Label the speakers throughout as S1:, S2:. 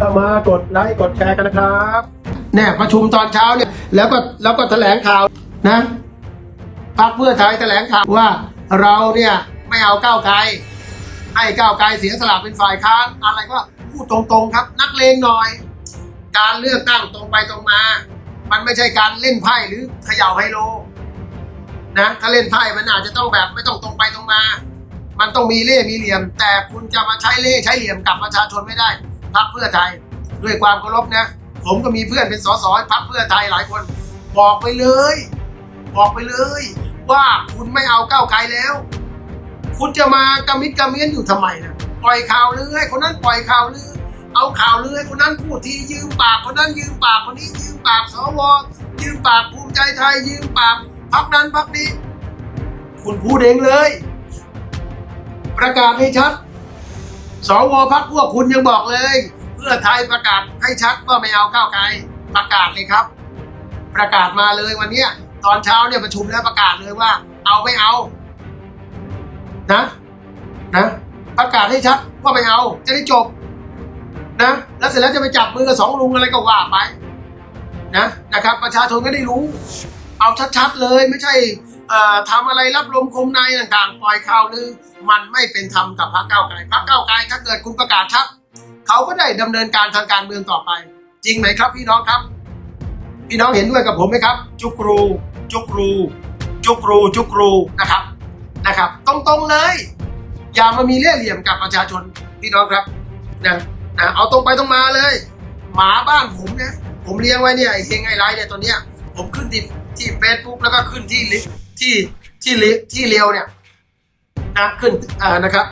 S1: ก็มากดไลค์กดแชร์กันนะครับแน่ประชุมตอนเช้าเนี่ย แล้วก็แล้วก็แถลงข่าวนะพรรคเพื่อไทยแถลงข่าวว่าเราเนี่ยไม่เอาก้าวไกลให้ก้าวไกลเสียสละเป็นฝ่ายค้านอะไรก็พูดตรงๆครับ นักเลงหน่อย การเลือกตั้งตรงไปตรงมา มันไม่ใช่การเล่นไพ่หรือเขย่าไฮโลนะถ้าเล่นไพ่มันอาจจะต้องแบบไม่ต้องตรงไปตรงมา มันต้องมีเล่มีเหลี่ยม แต่คุณจะมาใช้เล่ใช้เหลี่ยมกับประชาชนไม่ได้ พรรคเพื่อไทย ด้วยความเคารพนะ ผมก็มีเพื่อนเป็นสสพรรคเพื่อไทยหลายคน บอกไปเลย บอกไปเลย ว่าคุณไม่เอาก้าวไกลแล้ว คุณจะมากระมิดกระเมียนอยู่ทำไมนะปล่อยข่าวลือให้คนนั้นปล่อยข่าวลือเอาข่าวลือให้คนนั้นพูดทียืมปากคนนั้นยืมปากคนนี้ยืมปากสวยืมปากภูมิใจไทยยืมปากพักนั้นพักนี้ คุณพูดเองเลย ประกาศให้ชัด สวพักพวกคุณยังบอกเลย เพื่อไทยประกาศให้ชัดว่าไม่เอาก้าวไกลประกาศเลยครับ ประกาศมาเลยวันเนี้ยตอนเช้าเนี่ยประชุมแล้วประกาศเลยว่า เอาไม่เอา นะ นะ ประกาศให้ชัดว่าไม่เอา จะได้จบ นะ แล้วเสร็จแล้วจะไปจับมือกับสองลุงอะไรก็ว่าไปนะนะครับ ประชาชนก็ได้รู้ เอาชัดๆเลยไม่ใช่ ทำอะไรรับลมคมในต่างๆ ปล่อยข่าวลือมันไม่เป็นธรรมกับพรรคก้าไกลพรรคก้าไกลถ้าเกิดคุณประกาศชัดเขาก็ได้ดำเนินการทางการเมืองต่อไป จริงไหมครับพี่น้องครับ พี่น้องเห็นด้วยกับผมไหมครับ จุกรู จุกรู จุกรู จุกรูนะครับนะครับ ตรงๆเลย อย่ามามีเล่ห์เหลี่ยมกับประชาชนพี่น้องครับนะนะเอาตรงไปตรงมาเลย หมาบ้านผมเนี่ยผมเลี้ยงไว้เนี่ยไอ้เฮงไอ้ไรเนี่ยตัวเนี้ยผมขึ้นที่ที่เฟซบุ๊กแล้วก็ขึ้นที่ลิฟ ที่ที่ลิที่เลียวเนี่ยนะขึ้นอ่อนะครับ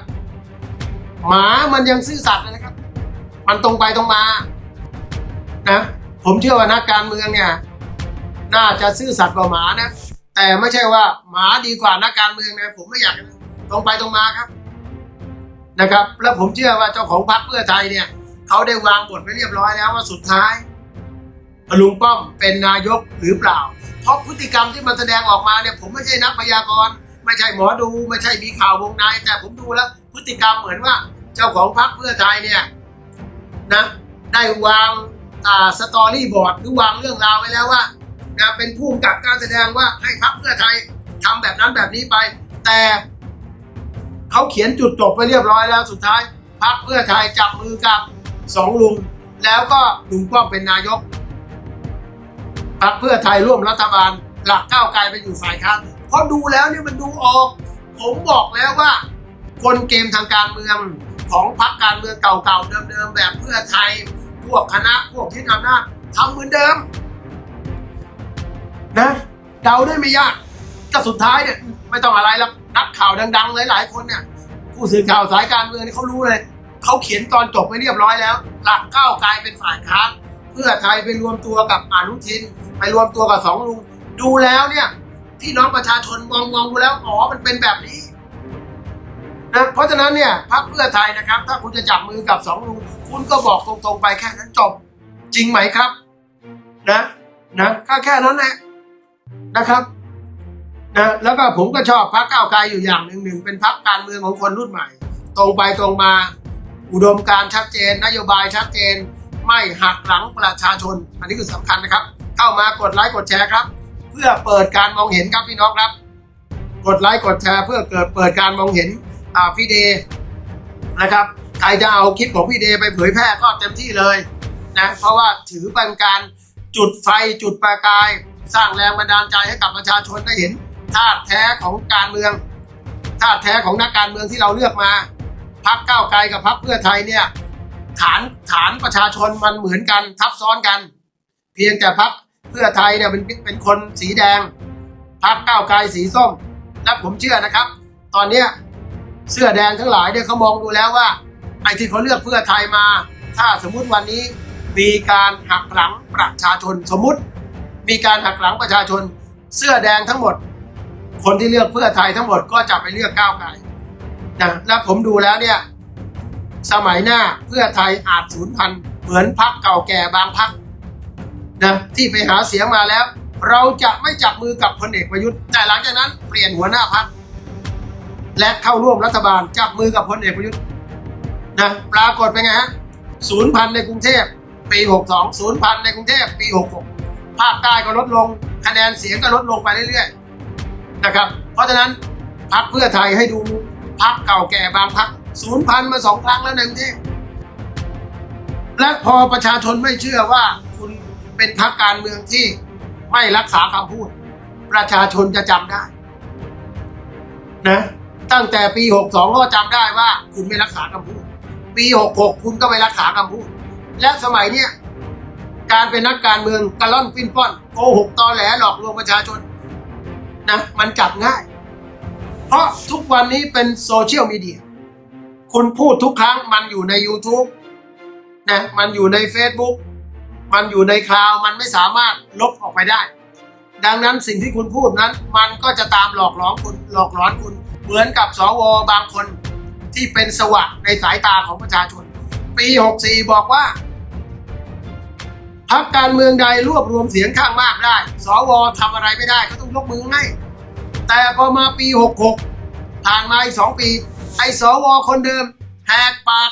S1: หมามันยังซื่อสัตย์เลยนะครับ มันตรงไปตรงมานะผมเชื่อว่านักการเมืองเนี่ย น่าจะซื่อสัตย์กว่าหมานะ แต่ไม่ใช่ว่าหมาดีกว่านักการเมืองนะผมไม่อยากตรงไปตรงมาครับนะครับ แล้วผมเชื่อว่าเจ้าของพรรคเพื่อไทยเนี่ยเขาได้วางบทไว้เรียบร้อยแล้วว่าสุดท้ายลุงป้อมเป็นนายกหรือเปล่า เพราะพฤติกรรมที่มันแสดงออกมาเนี่ยผมไม่ใช่นักพยากรณ์ไม่ใช่หมอดู ไม่ใช่มีข่าววงในแต่ผมดูแล้ว พฤติกรรมเหมือนว่า เจ้าของพรรคเพื่อไทยเนี่ยนะได้วางอ่าสตอรี่บอร์ดหรือวางเรื่องราวไว้แล้วว่านะเป็นผู้กำกับการแสดงว่าให้พรรคเพื่อไทยทำแบบนั้นแบบนี้ไป แต่เขาเขียนจุดจบไปเรียบร้อยแล้วสุดท้ายพรรคเพื่อไทยจับมือกับสองลุงแล้วก็ลุงป้อมเป็นนายก พรรคเพื่อไทยร่วมรัฐบาล หลักก้าวไกลไปอยู่ฝ่ายค้านเพราะดูแล้วเนี่ยมันดูออก ผมบอกแล้วว่า คนเกมทางการเมืองของพรรคการเมืองเก่าๆเดิมๆแบบเพื่อไทย พวกคณะพวกที่อำนาจทำเหมือนเดิม นะเดาได้ไม่ยากก็สุดท้ายเนี่ยไม่ต้องอะไรแล้วนักข่าวดังๆ หลายๆคนเนี่ย ผู้สื่อข่าวสายการเมืองนี่เขารู้เลยเขาเขียนตอนจบไปเรียบร้อยแล้ว หลักก้าวไกลเป็นฝ่ายค้าน เพื่อไทยไปรวมตัวกับอนุทิน ไปรวมตัวกับสองลุง ดูแล้วเนี่ยพี่น้องประชาชนมองมองดูแล้วอ๋อมันเป็นแบบนี้นะเพราะฉะนั้นเนี่ยพรรคเพื่อไทยนะครับ ถ้าคุณจะจับมือกับสองลุงคุณก็บอกตรงๆไปแค่นั้นจบจริงไหมครับ นะนะก็แค่นั้นแหละนะครับนะแล้วก็ผมก็ชอบพรรคก้าวไกลอยู่อย่างหนึ่งหนึ่งเป็นพรรคการเมืองของคนรุ่นใหม่ ตรงไปตรงมา อุดมการณ์ชัดเจน นโยบายชัดเจน ไม่หักหลังประชาชน อันนี้คือสำคัญนะครับ เข้ามากดไลค์กดแชร์ครับ เพื่อเปิดการมองเห็นครับพี่น้องครับ กดไลค์กดแชร์เพื่อเกิดเปิดการมองเห็นอ่าพี่เดนะครับใครจะเอาคลิปของพี่เดไปเผยแพร่ก็เต็มที่เลยนะเพราะว่าถือเป็นการจุดไฟจุดประกาย สร้างแรงบันดาลใจให้กับประชาชนได้เห็นธาตุแท้ของการเมืองธาตุแท้ของนักการเมืองที่เราเลือกมาพักเก้าไกลกับพักเพื่อไทยเนี่ย ฐานฐานประชาชนมันเหมือนกันทับซ้อนกัน เพียงแต่พักเพื่อไทยเนี่ยเป็นเป็นคนสีแดงพักก้าวไกลสีส้มและผมเชื่อนะครับ ตอนเนี้ยเสื้อแดงทั้งหลายเนี่ยเขามองดูแล้วว่าไอ้ที่เขาเลือกเพื่อไทยมา ถ้าสมมุติวันนี้มีการหักหลังประชาชนสมมุติ มีการหักหลังประชาชนเสื้อแดงทั้งหมด คนที่เลือกเพื่อไทยทั้งหมดก็จะไปเลือกก้าวไกลนะและผมดูแล้วเนี่ย สมัยหน้าเพื่อไทยอาจสูญพันธุ์เหมือนพักเก่าแก่บางพักนะที่ไปหาเสียงมาแล้ว เราจะไม่จับมือกับพลเอกประยุทธ์แต่หลังจากนั้นเปลี่ยนหัวหน้าพักและเข้าร่วมรัฐบาลจับมือกับพลเอกประยุทธ์นะปรากฏเป็นไงฮะศูนย์พันในกรุงเทพปี 62ศูนย์พันในกรุงเทพปี 66 ภาคใต้ก็ลดลง คะแนนเสียงก็ลดลงไปเรื่อยๆนะครับ เพราะฉะนั้นพักเพื่อไทยให้ดูพักเก่าแก่บางพัก ศูนย์พันมาสองครั้งแล้วในกรุงเทพและพอประชาชนไม่เชื่อว่าคุณเป็นพักการเมืองที่ไม่รักษาคำพูด ประชาชนจะจำได้ นะ ตั้งแต่ปี 62 ก็จำได้ว่า คุณไม่รักษาคำพูด ปี 66 คุณก็ไม่รักษาคำพูด และสมัยเนี้ยการเป็นนักการเมืองกระล่อนปิ้นป้อนโกหกตอแหลหลอกลวงประชาชนนะมันจับง่าย เพราะทุกวันนี้เป็นโซเชียลมีเดีย คุณพูดทุกครั้งมันอยู่ใน YouTube นะมันอยู่ใน Facebook มันอยู่ในคลาวมันไม่สามารถลบออกไปได้ ดังนั้นสิ่งที่คุณพูดนั้น มันก็จะตามหลอกหลอนคุณหลอกหลอนคุณ เหมือนกับสวบางคนที่เป็นสวะในสายตาของประชาชน ปี 64 บอกว่าพรรคการเมืองใดรวบรวมเสียงข้างมากได้ สวทำอะไรไม่ได้ก็ต้องยกมือให้ แต่พอมาปี 66 ผ่านมาอีกสองปี อ้สวคนเดิมแหกปาก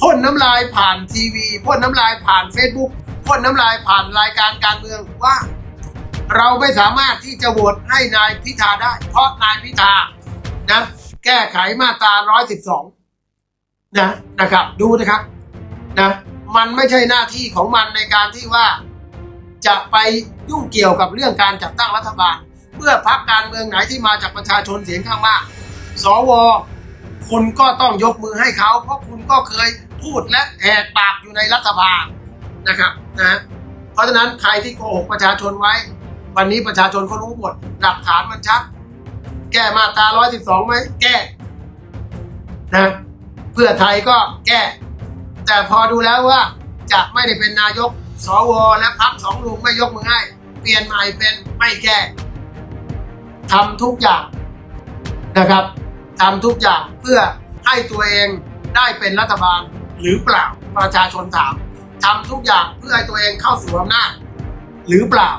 S1: พ่นน้ำลายผ่านทีวีพ่นน้ำลายผ่าน Facebook พ่นน้ำลายผ่านรายการการเมืองว่า เราไม่สามารถที่จะโหวตให้นายพิธาได้ เพราะนายพิธานะแก้ไขมาตรา 112 นะนะครับ ดูนะครับนะมันไม่ใช่หน้าที่ของมันในการที่ว่า จะไปยุ่งเกี่ยวกับเรื่องการจัดตั้งรัฐบาล เมื่อพรรคการเมืองไหนที่มาจากประชาชนเสียงข้างมาก สว คุณก็ต้องยกมือให้เขา เพราะคุณก็เคยพูดและแหกปากอยู่ในรัฐบาลนะครับนะเพราะฉะนั้นใครที่โกหกประชาชนไว้ วันนี้ประชาชนเขารู้หมดหลักฐานมันชัด แก้มาตรา 112ไหมแก้นะเพื่อไทยก็แก้ แต่พอดูแล้วว่าจะไม่ได้เป็นนายกสวและพักสองลุงไม่ยกมือให้เปลี่ยนใหม่เป็นไม่แก้ทำทุกอย่างนะครับ ทำทุกอย่างเพื่อให้ตัวเองได้เป็นรัฐบาลหรือเปล่าประชาชนถามทำทุกอย่างเพื่อให้ตัวเองเข้าสู่อำนาจหรือเปล่า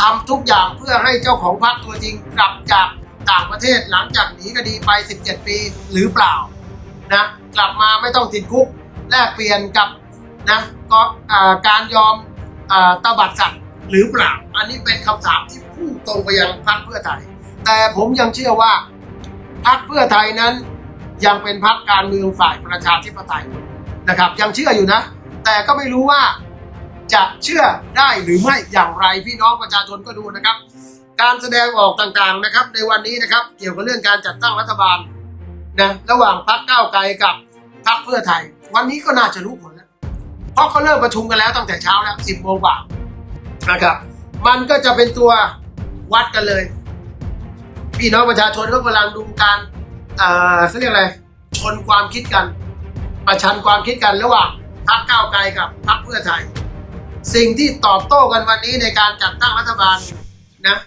S1: ทำทุกอย่างเพื่อให้เจ้าของพรรคตัวจริงกลับจากต่างประเทศหลังจากหนีคดีไป 17 ปีหรือเปล่านะกลับมาไม่ต้องติดคุกแลกเปลี่ยนกับนะก็การยอมอตบัดสัตว์หรือเปล่า อันนี้เป็นคำถามที่พุ่งตรงไปยังพรรคเพื่อไทยแต่ผมยังเชื่อว่า พรรคเพื่อไทยนั้น ยังเป็นพรรคการเมืองฝ่ายประชาธิปไตยนะครับ ยังเชื่ออยู่นะ แต่ก็ไม่รู้ว่าจะเชื่อได้หรือไม่อย่างไรพี่น้องประชาชนก็ดูนะครับ การแสดงออกต่างๆนะครับ ในวันนี้นะครับ เกี่ยวกับเรื่องการจัดตั้งรัฐบาลนะระหว่างพรรคก้าวไกลกับพรรคเพื่อไทย วันนี้ก็น่าจะรู้ผลแล้วเพราะเขาเริ่มประชุมกันแล้วตั้งแต่เช้าแล้ว10โมงกว่านะครับ มันก็จะเป็นตัววัดกันเลย พี่น้องประชาชนก็กำลังดูการเอ่อเขาเรียกอะไร ชนความคิดกัน ประชันความคิดกันระหว่างพรรคก้าวไกลกับพรรคเพื่อไทย สิ่งที่ตอบโต้กันวันนี้ในการจัดตั้งรัฐบาลนะ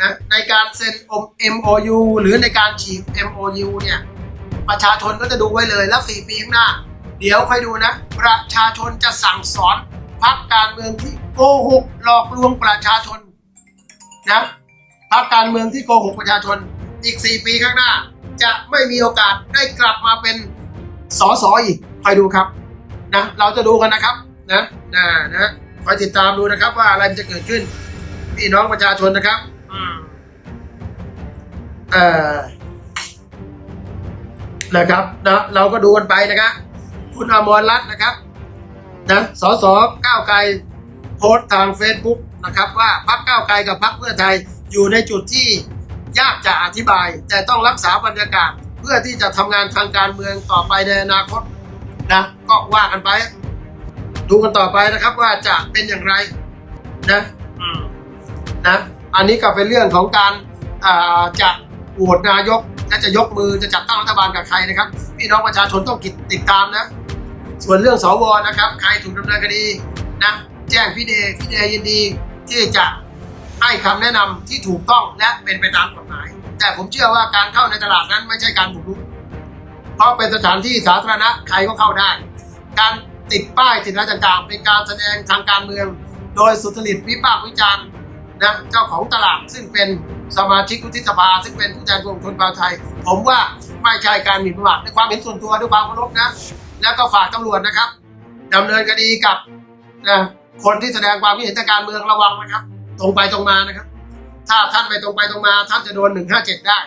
S1: นะในการเซ็น MOU หรือในการฉีก MOU เนี่ยประชาชนก็จะดูไว้เลยแล้วสี่ปีข้างหน้า เดี๋ยวคอยดูนะ ประชาชนจะสั่งสอนพรรคการเมืองที่โกหกหลอกลวงประชาชนนะ พรรคการเมืองที่โกหกประชาชนอีกสี่ปีข้างหน้า จะไม่มีโอกาสได้กลับมาเป็นสสอีกคอยดูครับนะเราจะดูกันนะครับนะนะนะคอยติดตามดูนะครับว่าอะไรมันจะเกิดขึ้น พี่น้องประชาชนนะครับเอ่อนะครับนะเราก็ดูกันไปนะครับคุณอมรรัตน์นะครับนะสสก้าวไกลโพสต์ทาง Facebook นะครับ ว่าพรรคก้าวไกลกับพรรคเพื่อไทย อยู่ในจุดที่ยากจะอธิบาย แต่ต้องรักษาบรรยากาศ เพื่อที่จะทำงานทางการเมืองต่อไปในอนาคตนะก็ว่ากันไป ดูกันต่อไปนะครับว่าจะเป็นอย่างไรนะอืมนะอันนี้ก็เป็นเรื่องของการอ่าจะโหวตนายกและจะยกมือจะจัดตั้งรัฐบาลกับใครนะครับ พี่น้องประชาชนต้องติดตามนะ ส่วนเรื่องสวนะครับ ใครถูกดำเนินคดีนะแจ้งพี่เดย์พี่เดย์ยินดีที่จะ ให้คำแนะนำที่ถูกต้องและเป็นไปตามกฎหมาย แต่ผมเชื่อว่าการเข้าในตลาดนั้นไม่ใช่การบุกรุก เพราะเป็นสถานที่สาธารณะใครก็เข้าได้ การติดป้ายติดอะไรต่างๆ เป็นการแสดงทางการเมือง โดยสุจริตวิพากษ์วิจารณ์นะเจ้าของตลาดซึ่งเป็นสมาชิกวุฒิสภา ซึ่งเป็นผู้แทนปวงชนชาวไทย ผมว่าไม่ใช่การหมิ่นประมาทในความเห็นส่วนตัวด้วยความเคารพนะ แล้วก็ฝากตำรวจนะครับดำเนินคดีกับนะคนที่แสดงความคิดเห็นทางการเมืองระวังนะครับ ตรงไปตรงมานะครับ ถ้าท่านไม่ตรงไปตรงมา ท่านจะโดนหนึ่งห้าเจ็ดได้